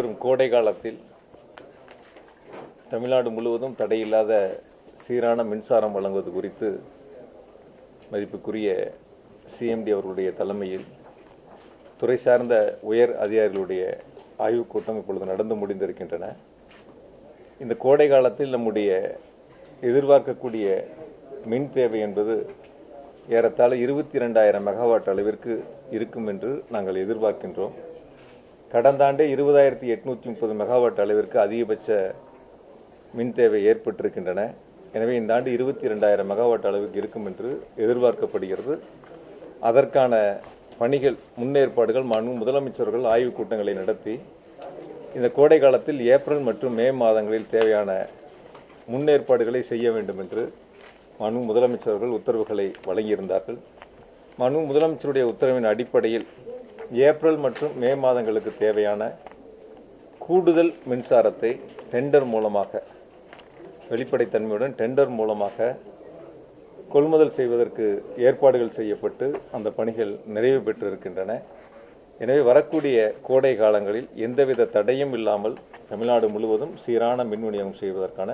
வரும் கோடை காலத்தில் தமிழ்நாடு முழுவதும் தடையில்லாத சீரான மின்சாரம் வழங்குவது குறித்து மதிப்புக்குரிய சிஎம்டி அவர்களுடைய தலைமையில் துறை சார்ந்த உயர் அதிகாரிகளுடைய ஆய்வுக் கூட்டம் இப்பொழுது நடந்து முடிந்திருக்கின்றன. இந்த கோடை காலத்தில் நம்முடைய எதிர்பார்க்கக்கூடிய மின் தேவை என்பது ஏறத்தாழ இருபத்தி இரண்டாயிரம் மெகாவாட் அளவிற்கு இருக்கும் என்று நாங்கள் எதிர்பார்க்கின்றோம். கடந்த ஆண்டே இருபதாயிரத்தி எட்நூத்தி முப்பது மெகாவாட் அளவிற்கு அதிகபட்ச மின் தேவை ஏற்பட்டிருக்கின்றன. எனவே இந்த ஆண்டு இருபத்தி ரெண்டாயிரம் மெகாவாட் அளவுக்கு இருக்கும் என்று எதிர்பார்க்கப்படுகிறது. அதற்கான பணிகள் முன்னேற்பாடுகள் மனு முதலமைச்சர்கள் ஆய்வுக் கூட்டங்களை நடத்தி இந்த கோடை காலத்தில் ஏப்ரல் மற்றும் மே மாதங்களில் தேவையான முன்னேற்பாடுகளை செய்ய வேண்டும் என்று மனு முதலமைச்சர்கள் உத்தரவுகளை வழங்கியிருந்தார்கள். மனு முதலமைச்சருடைய உத்தரவின் அடிப்படையில் ஏப்ரல் மற்றும் மே மாதங்களுக்கு தேவையான கூடுதல் மின்சாரத்தை டெண்டர் மூலமாக வெளிப்படைத்தன்மையுடன் டெண்டர் மூலமாக கொள்முதல் செய்வதற்கு ஏற்பாடுகள் செய்யப்பட்டு அந்த பணிகள் நிறைவு பெற்றிருக்கின்றன. எனவே வரக்கூடிய கோடை காலங்களில் எந்தவித தடையும் இல்லாமல் தமிழ்நாடு முழுவதும் சீரான மின் விநியோகம் செய்வதற்கான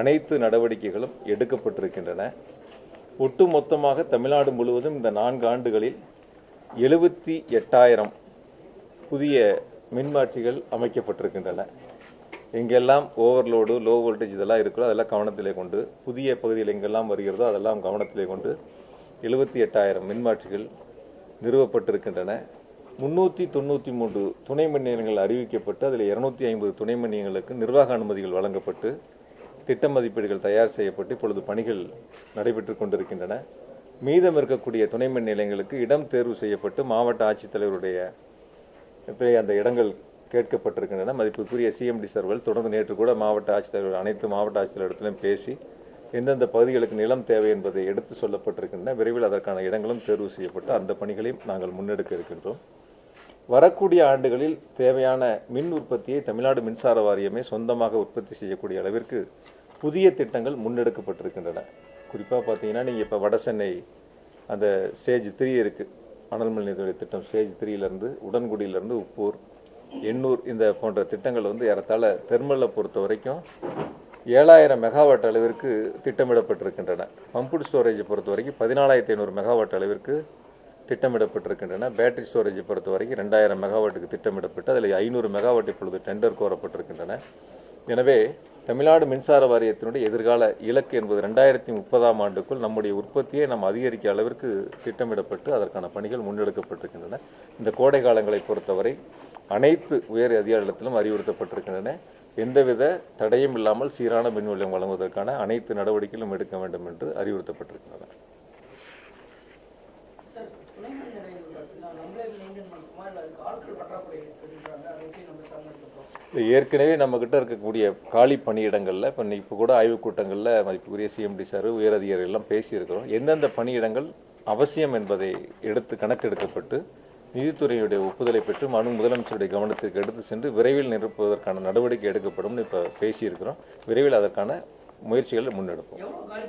அனைத்து நடவடிக்கைகளும் எடுக்கப்பட்டிருக்கின்றன. ஒட்டுமொத்தமாக தமிழ்நாடு முழுவதும் இந்த நான்கு ஆண்டுகளில் எழுபத்தி எட்டாயிரம் புதிய மின்மாற்றிகள் அமைக்கப்பட்டிருக்கின்றன. எங்கெல்லாம் ஓவர்லோடு லோ வோல்டேஜ் இதெல்லாம் இருக்கிறோ அதெல்லாம் கவனத்திலே கொண்டு புதிய பகுதியில் எங்கெல்லாம் வருகிறதோ அதெல்லாம் கவனத்திலே கொண்டு எழுபத்தி எட்டாயிரம் மின்மாற்றிகள் நிறுவப்பட்டிருக்கின்றன. முன்னூற்றி தொண்ணூற்றி மூன்று துணை மணியங்கள் அறிவிக்கப்பட்டு அதில் இரநூத்தி ஐம்பது துணை மணியங்களுக்கு நிர்வாக அனுமதிகள் வழங்கப்பட்டு திட்ட மதிப்பீடுகள் தயார் செய்யப்பட்டு இப்பொழுது பணிகள் நடைபெற்று கொண்டிருக்கின்றன. மீதம் இருக்கக்கூடிய துணை மின் நிலையங்களுக்கு இடம் தேர்வு செய்யப்பட்டு மாவட்ட ஆட்சித்தலைவருடைய அந்த இடங்கள் கேட்கப்பட்டிருக்கின்றன. மதிப்புக்குரிய சிஎம்டி சர்வல் தொடர்ந்து நேற்று கூட மாவட்ட ஆட்சித்தலைவர் அனைத்து மாவட்ட ஆட்சித்தலைவரிடத்திலும் பேசி எந்தெந்த பகுதிகளுக்கு நிலம் தேவை என்பதை எடுத்து சொல்லப்பட்டிருக்கின்றன. விரைவில் அதற்கான இடங்களும் தேர்வு செய்யப்பட்டு அந்த பணிகளையும் நாங்கள் முன்னெடுக்க இருக்கின்றோம். வரக்கூடிய ஆண்டுகளில் தேவையான மின் உற்பத்தியை தமிழ்நாடு மின்சார வாரியமே சொந்தமாக உற்பத்தி செய்யக்கூடிய அளவிற்கு புதிய திட்டங்கள் முன்னெடுக்கப்பட்டிருக்கின்றன. குறிப்பாக பார்த்தீங்கன்னா நீங்கள் இப்போ வட சென்னை அந்த ஸ்டேஜ் த்ரீ இருக்குது அனல்மின் நிதியுடைய திட்டம். ஸ்டேஜ் த்ரீலேருந்து உடன்குடியிலேருந்து உப்பூர் எண்ணூர் இந்த போன்ற திட்டங்கள் வந்து ஏறத்தாழ தெர்மலை பொறுத்த வரைக்கும் ஏழாயிரம் மெகாவாட் அளவிற்கு திட்டமிடப்பட்டிருக்கின்றன. பம்புடு ஸ்டோரேஜை பொறுத்த வரைக்கும் பதினாலாயிரத்தி ஐநூறு மெகாவாட் அளவிற்கு திட்டமிடப்பட்டிருக்கின்றன. பேட்டரி ஸ்டோரேஜை பொறுத்த வரைக்கும் ரெண்டாயிரம் மெகாவாட்டுக்கு திட்டமிடப்பட்டு அதில் ஐநூறு மெகாவாட் இப்பொழுது டெண்டர் கோரப்பட்டிருக்கின்றன. எனவே தமிழ்நாடு மின்சார வாரியத்தினுடைய எதிர்கால இலக்கு என்பது ரெண்டாயிரத்தி முப்பதாம் ஆண்டுக்குள் நம்முடைய உற்பத்தியை நாம் அதிகரிக்க அளவிற்கு திட்டமிடப்பட்டு அதற்கான பணிகள் முன்னெடுக்கப்பட்டிருக்கின்றன. இந்த கோடை காலங்களை பொறுத்தவரை அனைத்து உயர் அதிகாரத்திலும் அறிவுறுத்தப்பட்டிருக்கின்றன. எந்தவித தடையும் இல்லாமல் சீரான மின் நிலையம் வழங்குவதற்கான அனைத்து நடவடிக்கைகளும் எடுக்க வேண்டும் என்று அறிவுறுத்தப்பட்டிருக்கின்றன. நம்மளே மெயின்டைன் பண்ணுமா இல்லை ஆட்கள் பற்றாக்குறை அதை நம்ம சமாளிக்கிறோம் ஏற்கனவே நம்ம கிட்ட இருக்கக்கூடிய காலி பணியிடங்களில் இப்போ இப்போ கூட ஆய்வுக் கூட்டங்களில் மதிப்புக்குரிய சிஎம்டி சார் உயரதிகாரிகள் எல்லாம் பேசியிருக்கிறோம். எந்தெந்த பணியிடங்கள் அவசியம் என்பதை எடுத்து கணக்கெடுக்கப்பட்டு நிதித்துறையுடைய ஒப்புதலை பெற்று மனு முதலமைச்சருடைய கவனத்திற்கு எடுத்து சென்று விரைவில் நிரப்புவதற்கான நடவடிக்கை எடுக்கப்படும் இப்போ பேசியிருக்கிறோம். விரைவில் அதற்கான முயற்சிகளை முன்னெடுப்போம். காலி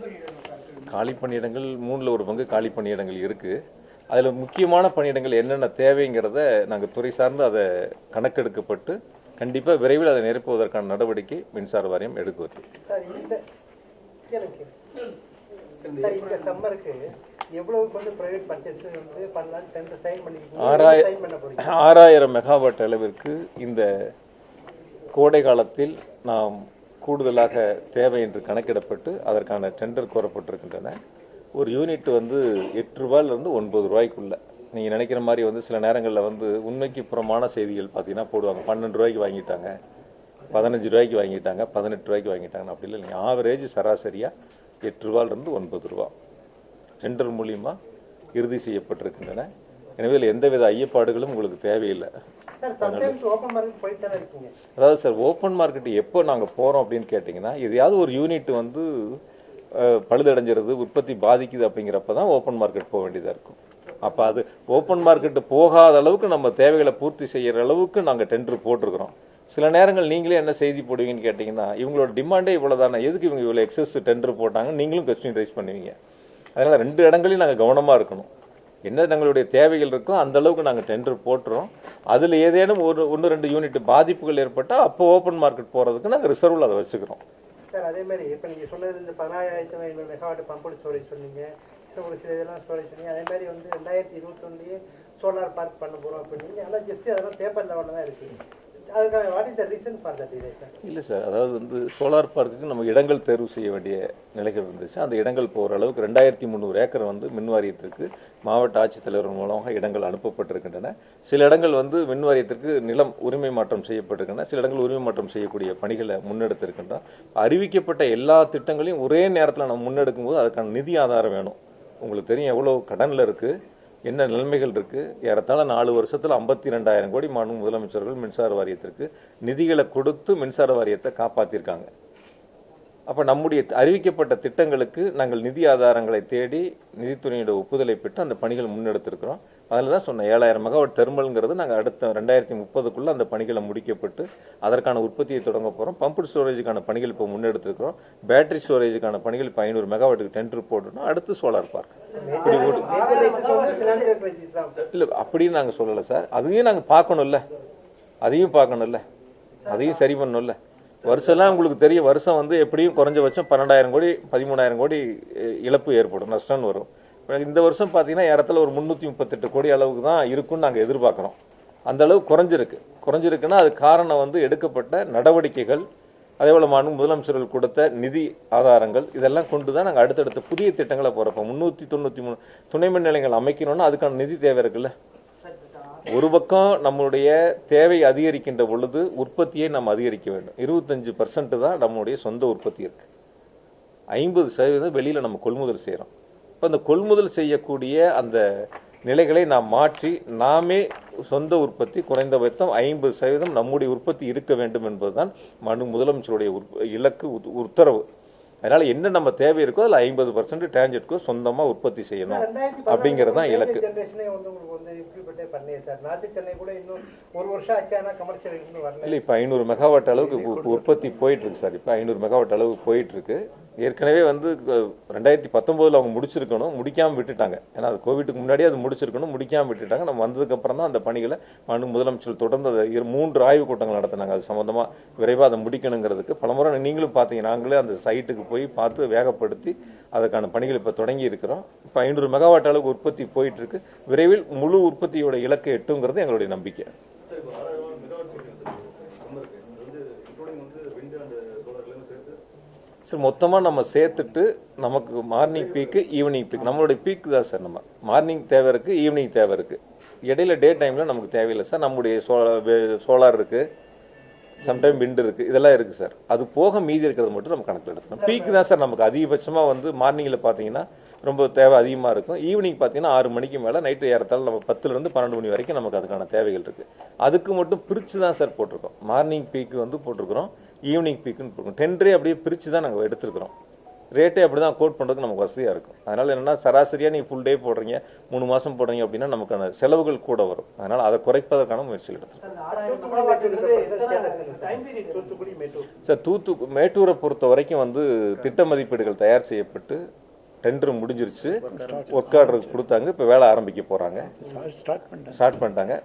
காலி பணியிடங்கள் மூணில் ஒரு பங்கு காலி பணியிடங்கள் இருக்குது அதில் முக்கியமான பணியிடங்கள் என்னென்ன தேவைங்கிறத நாங்கள் துறை சார்ந்து அதை கணக்கெடுக்கப்பட்டு கண்டிப்பாக விரைவில் அதை நிரப்புவதற்கான நடவடிக்கை மின்சார வாரியம் எடுக்குவது ஆறாயிரம் மெகாவாட் அளவிற்கு இந்த கோடை காலத்தில் நாம் கூடுதலாக தேவை என்று கணக்கிடப்பட்டு அதற்கான டெண்டர் கோரப்பட்டிருக்கின்றன. ஒரு யூனிட் வந்து எட்டு ரூபாயிலிருந்து ஒன்பது ரூபாய்க்குள்ள. நீங்கள் நினைக்கிற மாதிரி வந்து சில நேரங்களில் வந்து உண்மைக்கு புறமான செய்திகள் பார்த்தீங்கன்னா போடுவாங்க. பன்னெண்டு ரூபாய்க்கு வாங்கிட்டாங்க. பதினஞ்சு ரூபாய்க்கு வாங்கிட்டாங்க. பதினெட்டு ரூபாய்க்கு வாங்கிட்டாங்க அப்படி இல்லை. இல்லைங்க ஆவரேஜ் சராசரியாக எட்டு ரூபாயிலிருந்து ஒன்பது ரூபா. டெண்டர் மூலியமா இறுதி செய்யப்பட்டிருக்கின்றன. எனவே இதில் எந்தவித ஐயப்பாடுகளும் உங்களுக்கு தேவையில்லை. அதாவது சார் ஓப்பன் மார்க்கெட் எப்போ நாங்கள் போகிறோம் அப்படின்னு கேட்டிங்கன்னா எதையாவது ஒரு யூனிட் வந்து பழுதடைஞ்சிருது உற்பத்தி பாதிக்குது அப்படிங்கிறப்ப தான் ஓப்பன் மார்க்கெட் போக வேண்டியதாக இருக்கும். அப்போ அது ஓப்பன் மார்க்கெட்டு போகாத அளவுக்கு நம்ம தேவைகளை பூர்த்தி செய்கிற அளவுக்கு நாங்கள் டெண்டர் போட்டிருக்கிறோம். சில நேரங்கள் நீங்களே என்ன செய்தி போடுவீங்கன்னு கேட்டிங்கன்னா இவங்களோட டிமாண்டே இவ்வளோ தானே எதுக்கு இவங்க இவ்வளோ எக்ஸஸ் டெண்டர் போட்டாங்க நீங்களும் கொஸ்டின் ரைஸ் பண்ணுவீங்க. அதனால் ரெண்டு இடங்களையும் நாங்கள் கவனமாக இருக்கணும். என்ன தங்களுடைய தேவைகள் இருக்கோ அந்த அளவுக்கு நாங்கள் டெண்டர் போட்டுறோம். அதில் ஏதேனும் ஒரு ஒன்று ரெண்டு யூனிட் பாதிப்புகள் ஏற்பட்டால் அப்போ ஓப்பன் மார்க்கெட் போகிறதுக்கு நாங்கள் ரிசர்வில் அதை வச்சுக்கிறோம். சார் அதே மாதிரி இப்போ நீங்கள் சொன்னது இந்த பதினாயிரத்து ஐநூறு மெகாவாட் பம்பு ஸ்டோரேஜ் சொன்னீங்க. இன்னும் ஒரு சில இதெல்லாம் ஸ்டோரேஜ் சொன்னீங்க. அதே மாதிரி வந்து ரெண்டாயிரத்தி இருபத்தொன்னுலேயே சோலார் பார்க் பண்ண போகிறோம் அப்படின்னீங்க ஆனால் ஜஸ்ட் அதெல்லாம் பேப்பர் லெவலில் தான் இருக்குது இல்லை சார் அதாவது வந்து சோலார் பார்க்குக்கு நம்ம இடங்கள் தேர்வு செய்ய வேண்டிய நிலைகள் இருந்துச்சு. அந்த இடங்கள் போகிற அளவுக்கு ரெண்டாயிரத்தி முந்நூறு ஏக்கர் வந்து மின் வாரியத்திற்கு மாவட்ட ஆட்சித்தலைவர் மூலமாக இடங்கள் அனுப்பப்பட்டிருக்கின்றன. சில இடங்கள் வந்து மின் வாரியத்திற்கு நிலம் உரிமை மாற்றம் செய்யப்பட்டிருக்கின்றன. சில இடங்கள் உரிமை மாற்றம் செய்யக்கூடிய பணிகளை முன்னெடுத்திருக்கின்றோம் அறிவிக்கப்பட்ட எல்லா திட்டங்களையும் ஒரே நேரத்தில் நம்ம முன்னெடுக்கும்போது அதுக்கான நிதி ஆதாரம் வேணும். உங்களுக்கு தெரியும் எவ்வளோ கடனில் இருக்குது என்ன நிலைமைகள் இருக்கு? ஏறத்தாழ நாலு வருஷத்தில் ஐம்பத்தி ரெண்டாயிரம் கோடி மாநில முதலமைச்சர்கள் மின்சார வாரியத்திற்கு நிதிகளை கொடுத்து மின்சார வாரியத்தை காப்பாற்றிருக்காங்க அப்போ நம்முடைய அறிவிக்கப்பட்ட திட்டங்களுக்கு நாங்கள் நிதி ஆதாரங்களை தேடி நிதித்துறையோட ஒப்புதலை பெற்று அந்த பணிகள் முன்னெடுத்திருக்கிறோம். அதில் தான் சொன்ன ஏழாயிரம் மெகாவாட் தெர்மல்ங்கிறது நாங்கள் அடுத்த ரெண்டாயிரத்தி முப்பதுக்குள்ளே அந்த பணிகளை முடிக்கப்பட்டு அதற்கான உற்பத்தியை தொடங்க போகிறோம் பம்பு ஸ்டோரேஜுக்கான பணிகள் இப்போ முன்னெடுத்துருக்கிறோம். பேட்டரி ஸ்டோரேஜுக்கான பணிகள் இப்போ ஐநூறு மெகாவாட்டுக்கு டெண்டர் போட்டுனா அடுத்து சோலார் பார்க். இல்லை அப்படின்னு நாங்கள் சொல்லலை சார். அதையும் நாங்கள் பார்க்கணும்ல. அதையும் பார்க்கணும்ல. அதையும் சரி பண்ணணும்ல. வருஷம்லாம் உங்களுக்கு தெரியும் வருஷம் வந்து எப்படியும் குறைஞ்சபட்சம் பன்னெண்டாயிரம் கோடி பதிமூணாயிரம் கோடி இழப்பு ஏற்படும். நஷ்டம்னு வரும். இந்த வருஷம் பார்த்தீங்கன்னா இடத்துல ஒரு முந்நூற்றி முப்பத்தெட்டு கோடி அளவுக்கு தான் இருக்கும்னு நாங்கள் எதிர்பார்க்குறோம். அந்த அளவு குறைஞ்சிருக்கு. குறைஞ்சிருக்குன்னா அது காரணம் வந்து எடுக்கப்பட்ட நடவடிக்கைகள் அதே போல் மாண்பு முதலமைச்சர்கள் கொடுத்த நிதி ஆதாரங்கள் இதெல்லாம் கொண்டு தான் நாங்கள் அடுத்தடுத்த புதிய திட்டங்களை போகிறப்போ முந்நூற்றி தொண்ணூற்றி மூணு துணை மின் நிலையங்கள் அமைக்கணும்னா அதுக்கான நிதி தேவை இருக்குல்ல? ஒரு பக்கம் நம்மளுடைய தேவை அதிகரிக்கின்ற பொழுது உற்பத்தியை நாம் அதிகரிக்க வேண்டும். இருபத்தஞ்சு பர்சன்ட் தான் நம்மளுடைய சொந்த உற்பத்தி இருக்குது ஐம்பது சதவீதம் வெளியில் நம்ம கொள்முதல் செய்கிறோம் இப்போ அந்த கொள்முதல் செய்யக்கூடிய அந்த நிலைகளை நாம் மாற்றி நாமே சொந்த உற்பத்தி குறைந்தபட்சம் ஐம்பது சதவீதம் நம்முடைய உற்பத்தி இருக்க வேண்டும் என்பதுதான் மனு முதலமைச்சருடைய இலக்கு உத்- உத்தரவு. அதனால என்ன நம்ம தேவை இருக்கோ அதில் ஐம்பது பர்சன்ட் டேஞ்செட்கோ சொந்தமாக உற்பத்தி செய்யணும் அப்படிங்கிறது தான் இலக்கு. இல்லை இப்போ ஐநூறு மெகாவாட் அளவுக்கு உற்பத்தி போயிட்டு இருக்கு சார். இப்போ ஐநூறு மெகாவாட் அளவுக்கு போயிட்டு இருக்கு. ஏற்கனவே வந்து ரெண்டாயிரத்தி பத்தொம்போதில் அவங்க முடிச்சிருக்கணும் முடிக்காமல் விட்டுட்டாங்க. ஏன்னா அது கோவிட்டுக்கு முன்னாடியே அது முடிச்சிருக்கணும் முடிக்காமல் விட்டுட்டாங்க. நம்ம வந்ததுக்கப்புறம் தான் அந்த பணிகளை மனு முதலமைச்சர் தொடர்ந்து அதை இரு- மூன்று ஆய்வுக் கூட்டங்கள் நடத்தினாங்க. அது சம்மந்தமாக விரைவாக அதை முடிக்கணுங்கிறதுக்கு. பலமுறை நீங்களும் பார்த்தீங்க நாங்களே அந்த சைட்டுக்கு போய் பார்த்து வேகப்படுத்தி அதுக்கான பணிகள் இப்போ தொடங்கி இருக்கிறோம். இப்போ ஐநூறு மெகாவாட் அளவுக்கு உற்பத்தி போயிட்டு இருக்கு. விரைவில் முழு உற்பத்தியோட இலக்கை எட்டுங்கிறது எங்களுடைய நம்பிக்கை சார் இப்போ ஆறாயிரம் மெகாவாட் சொல்றீங்க சார் சம்மருக்கு இது வந்து இன்க்ளூடிங் வந்து விண்ட் அண்ட் சோலார்லேருந்து சேர்த்து சார் மொத்தமாக நம்ம சேர்த்துட்டு நமக்கு மார்னிங் பீக்கு ஈவினிங் பீக் நம்மளுடைய பீக் தான் சார் நம்ம. மார்னிங் தேவை இருக்குது ஈவினிங் தேவை இருக்குது இடையில டே டைமில் நமக்கு தேவையில்லை சார். நம்முடைய சோலார் சோலார் இருக்குது சம்டைம் விண்ட் இருக்குது இதெல்லாம் இருக்குது சார். அது போக மீதி இருக்கிறது மட்டும் நம்ம கணக்கில் எடுத்துக்கணும். பீக் தான் சார் நமக்கு. அதிகபட்சமாக வந்து மார்னிங்கில் பார்த்தீங்கன்னா ரொம்ப தேவை அதிகமாக இருக்கும். ஈவினிங் பார்த்தீங்கன்னா ஆறு மணிக்கு மேலே நைட்டு ஏறத்தாலும் நம்ம பத்துலேருந்து பன்னெண்டு மணி வரைக்கும் நமக்கு அதுக்கான தேவைகள் இருக்குது அதுக்கு மட்டும் பிரித்து தான் சார் போட்டிருக்கோம். மார்னிங் பீக்கு வந்து போட்டிருக்கிறோம். ஈவினிங் பீக்குன்னு போட்டிருக்கோம் டென்டரே அப்படியே பிரித்து தான் நாங்கள் எடுத்துருக்கிறோம். ரேட்டே அப்படி தான் கோட் பண்ணுறதுக்கு நமக்கு வசதியாக இருக்கும். அதனால் என்னென்னா சராசரியாக நீங்கள் ஃபுல் டே போடுறீங்க மூணு மாதம் போடுறீங்க அப்படின்னா நமக்கான செலவுகள் கூட வரும். அதனால் அதை குறைப்பதற்கான முயற்சிகள் எடுத்துருக்கோம் சார் தூத்து மேட்டூரை பொறுத்த வரைக்கும் வந்து திட்ட மதிப்பீடுகள் தயார் செய்யப்பட்டு டெண்டர் முடிஞ்சிருச்சு. ஒர்க் ஆர்டர் கொடுத்தாங்க இப்போ வேலை ஆரம்பிக்க போகிறாங்க ஸ்டார்ட் பண்ணிட்டாங்க.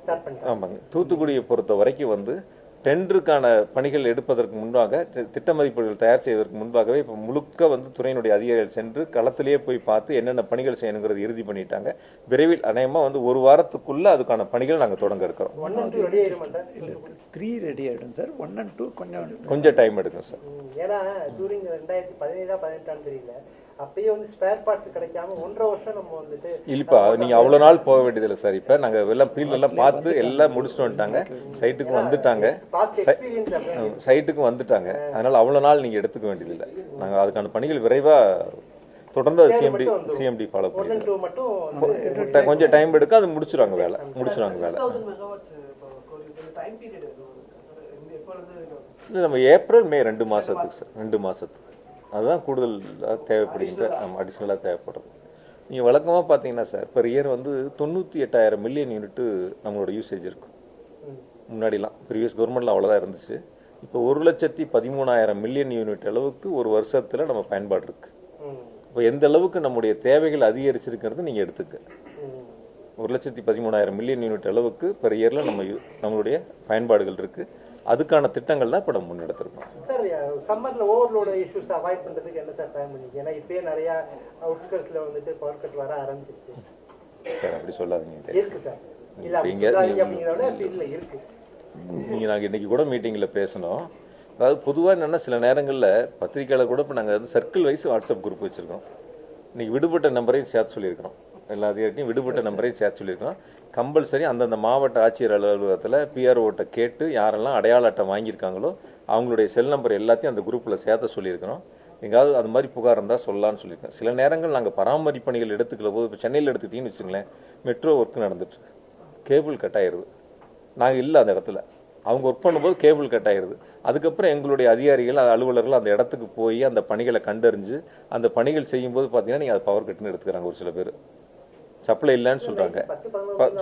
ஆமாங்க. தூத்துக்குடியை பொறுத்த வரைக்கும் வந்து டெண்டருக்கான பணிகள் எடுப்பதற்கு முன்பாக திட்ட மதிப்பீடுகள் தயார் செய்வதற்கு முன்பாகவே இப்போ முழுக்க வந்து துறையினுடைய அதிகாரிகள் சென்று களத்திலேயே போய் பார்த்து என்னென்ன பணிகள் செய்யணுங்கிறது இறுதி பண்ணிட்டாங்க. விரைவில் அநேகமாக வந்து ஒரு வாரத்துக்குள்ள அதுக்கான பணிகள் நாங்கள் தொடங்க இருக்கிறோம். த்ரீ ரெடி ஆகிடும் சார்? ஒன் அண்ட் டூ கொஞ்சம் கொஞ்சம் டைம் எடுக்கும் சார். ஏன்னா டூரிங் ரெண்டாயிரத்தி பதினேழா பதினெட்டாம் தெரியல. அப்பயே வந்து ஸ்பேர் பார்ட்ஸ் கிடைக்காம ஒன்றரை வருஷம் நம்ம வந்துட்டு இல்லப்பா நீங்க அவ்வளவு நாள் போக வேண்டியதில்லை சார். இப்ப நாங்க எல்லாம் ஃபீல்ட் எல்லாம் பார்த்து எல்லாம் முடிச்சுட்டு வந்துட்டாங்க. சைட்டுக்கு வந்துட்டாங்க. சைட்டுக்கு வந்துட்டாங்க. அதனால அவ்வளவு நாள் நீங்க எடுத்துக்க வேண்டியதில்லை. நாங்க அதுக்கான பணிகள் விரைவா தொடர்ந்து சிஎம்டி சிஎம்டி ஃபாலோ ட- கொஞ்சம் டைம் எடுக்கும் அது முடிச்சிருவாங்க வேலை. முடிச்சிருவாங்க வேலை. இது நம்ம ஏப்ரல் மே ரெண்டு மாசத்துக்கு சார். ரெண்டு மாசத்துக்கு. அதுதான் கூடுதல் தேவைப்படுகின்ற அடிஷ்னலாக தேவைப்படுது. நீங்கள் வழக்கமாக பார்த்தீங்கன்னா சார் பெர் இயர் வந்து தொண்ணூற்றி எட்டாயிரம் மில்லியன் யூனிட்டு நம்மளோட யூசேஜ் இருக்கும். முன்னாடிலாம் ப்ரீவியஸ் கவர்மெண்ட்ல அவ்வளோதான் இருந்துச்சு. இப்போ ஒரு லட்சத்தி பதிமூணாயிரம் மில்லியன் யூனிட் அளவுக்கு ஒரு வருஷத்தில் நம்ம பயன்பாடு இருக்கு ம், இப்போ எந்த அளவுக்கு நம்முடைய தேவைகள் அதிகரிச்சிருக்கிறது நீங்கள் எடுத்துக்க. ஒரு லட்சத்தி பதிமூணாயிரம் மில்லியன் யூனிட் அளவுக்கு பெர் இயரில் நம்ம நம்மளுடைய பயன்பாடுகள் இருக்குது அதுக்கான திட்டங்கள் தான் இப்போ நம்ம முன்னெடுத்திருக்கோம். சார் சம்மர்ல ஓவர்லோடு இஷ்யூஸ் அவாய்ட் பண்றதுக்கு என்ன சார் பிளான் பண்ணீங்க? ஏன்னா இப்பயே நிறைய அவுட்ஸ்கர்ட்ஸ்ல வந்துட்டு பவர் கட் வர ஆரம்பிச்சிருச்சு. சார் அப்படி சொல்லாதீங்க. இருக்கு சார். இல்ல இங்க- இல்ல இருக்கு. நீங்கள் நாங்கள் இன்றைக்கி கூட மீட்டிங்கில் பேசணும். அதாவது பொதுவாக என்னென்னா சில நேரங்களில் பத்திரிக்கையாளர் கூட இப்போ நாங்கள் வந்து சர்க்கிள் வைஸ் வாட்ஸ்அப் குரூப் வச்சுருக்கோம். இன்றைக்கி விடுபட்ட நம்பரையும் சேர்த்து சொல்லியிருக்கிறோம். எல்லா அதிகாரிட்டையும் விடுபட்ட நம்பரையும் சேர்த்து சொல்லியிருக்கிறோம். கம்பல்சரி அந்தந்த மாவட்ட ஆட்சியர் அலுவலகத்தில் பிஆர்ஓட்ட கேட்டு யாரெல்லாம் அடையாள அட்டை வாங்கியிருக்காங்களோ அவங்களுடைய செல் நம்பர் எல்லாத்தையும் அந்த குரூப்பில் சேர்த்த சொல்லியிருக்கிறோம். எங்காவது அது மாதிரி புகார் இருந்தால் சொல்லலாம்னு சொல்லியிருக்கோம். சில நேரங்கள் நாங்கள் பராமரிப்பு பணிகள் எடுத்துக்கல போது இப்போ சென்னையில் எடுத்துக்கிட்டீங்கன்னு வச்சுங்களேன் மெட்ரோ ஒர்க் நடந்துட்டுருக்கு கேபிள் கட் ஆயிருது. நாங்கள் இல்லை அந்த இடத்துல. அவங்க ஒர்க் பண்ணும்போது கேபிள் கட் ஆயிடுது அதுக்கப்புறம் எங்களுடைய அதிகாரிகள் அந்த அலுவலர்கள் அந்த இடத்துக்கு போய் அந்த பணிகளை கண்டறிஞ்சு அந்த பணிகள் செய்யும்போது பார்த்தீங்கன்னா நீங்கள் அது பவர் கட்டுன்னு எடுத்துக்கிறாங்க ஒரு சில பேர். சப்ளை இல்லைன்னு சொல்கிறாங்க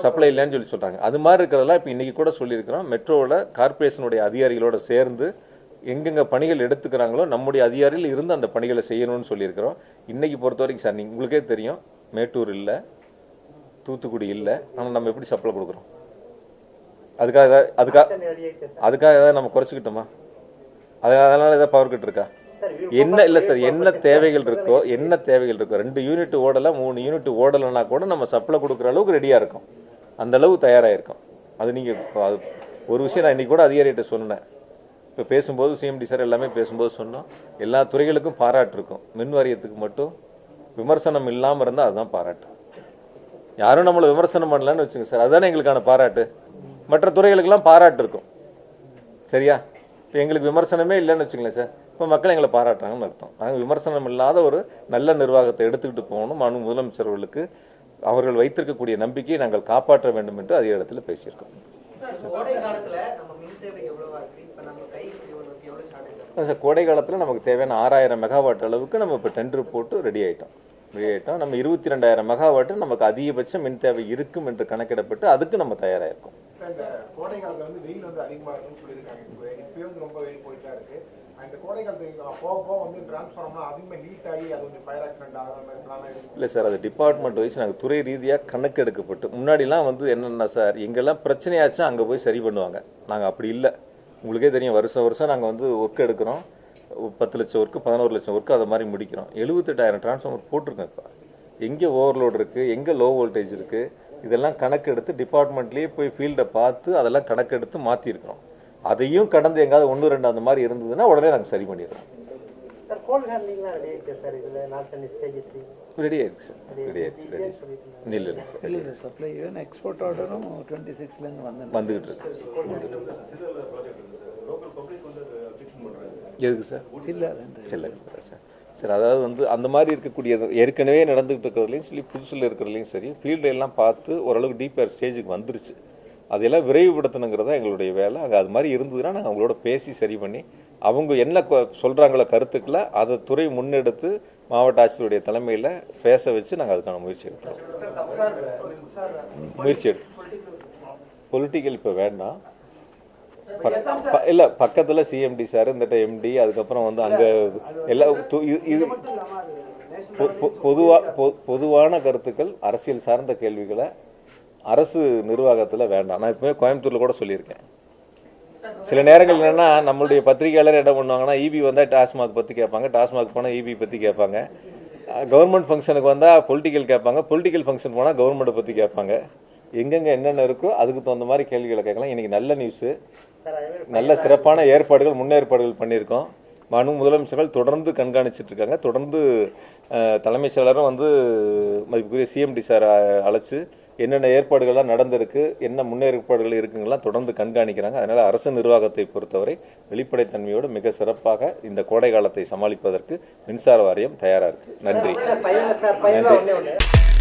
சப்ளை இல்லைன்னு சொல்லி சொல்கிறாங்க அது மாதிரி இருக்கிறதெல்லாம் இப்போ இன்றைக்கி கூட சொல்லியிருக்கிறோம். மெட்ரோவில் கார்ப்பரேஷனுடைய அதிகாரிகளோட சேர்ந்து எங்கெங்கே பணிகள் எடுத்துக்கிறாங்களோ நம்முடைய அதிகாரிகள் இருந்து அந்த பணிகளை செய்யணும்னு சொல்லியிருக்கிறோம். இன்றைக்கி பொறுத்த வரைக்கும் சார் நீங்கள் உங்களுக்கே தெரியும். மேட்டூர் இல்லை தூத்துக்குடி இல்லை. ஆனால் நம்ம எப்படி சப்ளை கொடுக்குறோம்? அதுக்காக ஏதாவது- அதுக்காக அதுக்காக ஏதாவது நம்ம குறைச்சிக்கிட்டோமா? அது அதனால ஏதாவது பவர் கட் இருக்கா? என்ன இல்லை சார் என்ன தேவைகள் இருக்கோ என்ன தேவைகள் இருக்கோ ரெண்டு யூனிட் ஓடலை மூணு யூனிட் ஓடலைன்னா கூட நம்ம சப்ளை கொடுக்குற அளவுக்கு ரெடியாக இருக்கும். அந்த அளவு தயாராக இருக்கும். அது நீங்கள் அது ஒரு விஷயம் நான் இன்னைக்கு கூட அதிகாரிகிட்ட சொன்னேன். இப்போ பேசும்போது சிஎம்டி சார் எல்லாமே பேசும்போது சொன்னோம். எல்லா துறைகளுக்கும் பாராட்டு இருக்கும். மின் வாரியத்துக்கு மட்டும் விமர்சனம் இல்லாமல் இருந்தால் அதுதான் பாராட்டு. யாரும் நம்மளை விமர்சனம் பண்ணலன்னு வச்சுங்க சார். அதுதானே எங்களுக்கான பாராட்டு? மற்ற துறைகளுக்கெல்லாம் பாராட்டு இருக்கும் சரியா? இப்போ எங்களுக்கு விமர்சனமே இல்லைன்னு வச்சுங்களேன் சார். இப்போ மக்கள் எங்களை பாராட்டுறாங்கன்னு அர்த்தம். நாங்கள் விமர்சனம் இல்லாத ஒரு நல்ல நிர்வாகத்தை எடுத்துக்கிட்டு போகணும். மாண்பு முதலமைச்சர்களுக்கு அவர்கள் வைத்திருக்கக்கூடிய நம்பிக்கையை நாங்கள் காப்பாற்ற வேண்டும் என்று அதே இடத்துல பேசியிருக்கோம். சார் கோடை காலத்தில் நமக்கு தேவையான ஆறாயிரம் மெகாவாட் அளவுக்கு நம்ம இப்போ டெண்டர் போட்டு ரெடி ஆகிட்டோம் ரெடி ஆயிட்டோம் நம்ம இருபத்தி ரெண்டாயிரம் மெகாவாட்டு நமக்கு அதிகபட்ச மின் தேவை இருக்கும் என்று கணக்கிடப்பட்டு அதுக்கு நம்ம தயாராக சார், இந்த கோடை காலத்துல வந்து வெயில் வந்து அதிகமா இருக்குன்னு சொல்லியிருக்காங்க. இப்போ இப்பயே வந்து ரொம்ப வெயில் போயிட்டா இருக்கு. அந்த கோடை காலத்துக்கு போக போக வந்து டிரான்ஸ்ஃபார்மர் அதிகமா ஹீட் ஆகி அது கொஞ்சம் ஃபயர் ஆக்சிடென்ட் ஆகிற மாதிரி பிளான் இருக்கு இல்லை சார் அது டிபார்ட்மெண்ட் வைஸ் நாங்கள் துறை ரீதியாக கணக்கெடுக்கப்பட்டு முன்னாடிலாம் வந்து என்னென்னா சார் எங்கெல்லாம் பிரச்சனையாச்சும் அங்கே போய் சரி பண்ணுவாங்க. நாங்கள் அப்படி இல்லை. உங்களுக்கே தெரியும் வருஷம் வருஷம் நாங்கள் வந்து ஒர்க் எடுக்கிறோம். பத்து லட்சம் ஒர்க்கு பதினோரு லட்சம் ஒர்க்கு அதை மாதிரி முடிக்கிறோம் எழுபத்தெட்டாயிரம் டிரான்ஸ்ஃபார்மர் போட்டிருக்கோம் இப்போ எங்கே ஓவர்லோட் இருக்குது எங்கே லோ வோல்டேஜ் இருக்குது இதெல்லாம் கணக்கெடுத்து டிபார்ட்மெண்ட்லேயே போய் ஃபீல்டை பார்த்து அதெல்லாம் கணக்கெடுத்து மாற்றிருக்கிறோம் அதையும் கடந்து எங்காவது ஒன்று ரெண்டு அந்த மாதிரி இருந்ததுன்னா உடனே நாங்கள் சரி பண்ணிடுறோம் சார் கோல் ஹேண்ட்லிங்லாம் ரெடி சார் ஆயிடுச்சு இல்லை இல்லை சார் இல்லை சப்ளை ஈவன் எக்ஸ்போர்ட் ஆர்டரும் டுவெண்ட்டி சிக்ஸ்லேருந்து வந்து வந்துகிட்டு இருக்கு வந்துகிட்டு இருக்கு. எதுக்கு சார் சில்ல அந்த சில சார் சார் அதாவது வந்து அந்த மாதிரி இருக்கக்கூடியது ஏற்கனவே நடந்துகிட்டு இருக்கிறதுலையும் சொல்லி புதுசில் இருக்கிறதுலையும் சரி ஃபீல்டு எல்லாம் பார்த்து ஓரளவுக்கு டீப்பர் ஸ்டேஜுக்கு வந்துருச்சு அதையெல்லாம் விரைவுபடுத்தணுங்கிறதா எங்களுடைய வேலை அங்கே அது மாதிரி இருந்ததுன்னா நாங்கள் அவங்களோட பேசி சரி பண்ணி அவங்க என்ன சொல்றாங்களோ கருத்துக்களை அதை துறை முன்னெடுத்து மாவட்ட ஆட்சியருடைய தலைமையில் பேச வச்சு நாங்கள் அதுக்கான முயற்சி எடுத்தோம் முயற்சி எடுத்தோம் பொலிட்டிக்கல் இப்போ வேண்டாம் இல்ல பக்கத்துல சிஎம்டி சார் இந்த எம்டி அதுக்கப்புறம் வந்து அங்க எல்லா இது- பொ- பொ- பொதுவா பொதுவான கருத்துக்கள் அரசியல் சார்ந்த கேள்விகளை அரசு நிர்வாகத்துல வேண்டாம். நான் இப்பவே கோயம்புத்தூர்ல கூட சொல்லியிருக்கேன். சில நேரங்கள் என்னன்னா நம்மளுடைய பத்திரிகையாளர் என்ன பண்ணுவாங்கன்னா இபி வந்தா டாஸ்மாக் பத்தி கேட்பாங்க டாஸ்மாக் போனா இபி பத்தி கேட்பாங்க. கவர்மெண்ட் ஃபங்க்ஷனுக்கு வந்தா பொலிட்டிக்கல் கேட்பாங்க பொலிட்டிக்கல் ஃபங்க்ஷன் போனா கவர்மெண்ட்டை பத்தி கேட்பாங்க. எங்கெங்க என்னென்ன இருக்கோ அதுக்கு தகுந்த மாதிரி கேள்விகளை கேட்கலாம். இன்னைக்கு நல்ல நியூஸ் நல்ல சிறப்பான ஏற்பாடுகள் முன்னேற்பாடுகள் பண்ணியிருக்கோம். மனு முதலமைச்சர்கள் தொடர்ந்து கண்காணிச்சிட்டு இருக்காங்க. தொடர்ந்து தலைமைச் செயலரும் வந்து மதிப்புக்குரிய சிஎம்டி சார் அழைச்சு என்னென்ன ஏற்பாடுகள்லாம் நடந்திருக்கு என்ன முன்னேற்பாடுகள் இருக்குங்கெல்லாம் தொடர்ந்து கண்காணிக்கிறாங்க. அதனால அரசு நிர்வாகத்தை பொறுத்தவரை வெளிப்படைத்தன்மையோடு மிக சிறப்பாக இந்த கோடை காலத்தை சமாளிப்பதற்கு மின்சார வாரியம் தயாரா இருக்கு. நன்றி. பையன்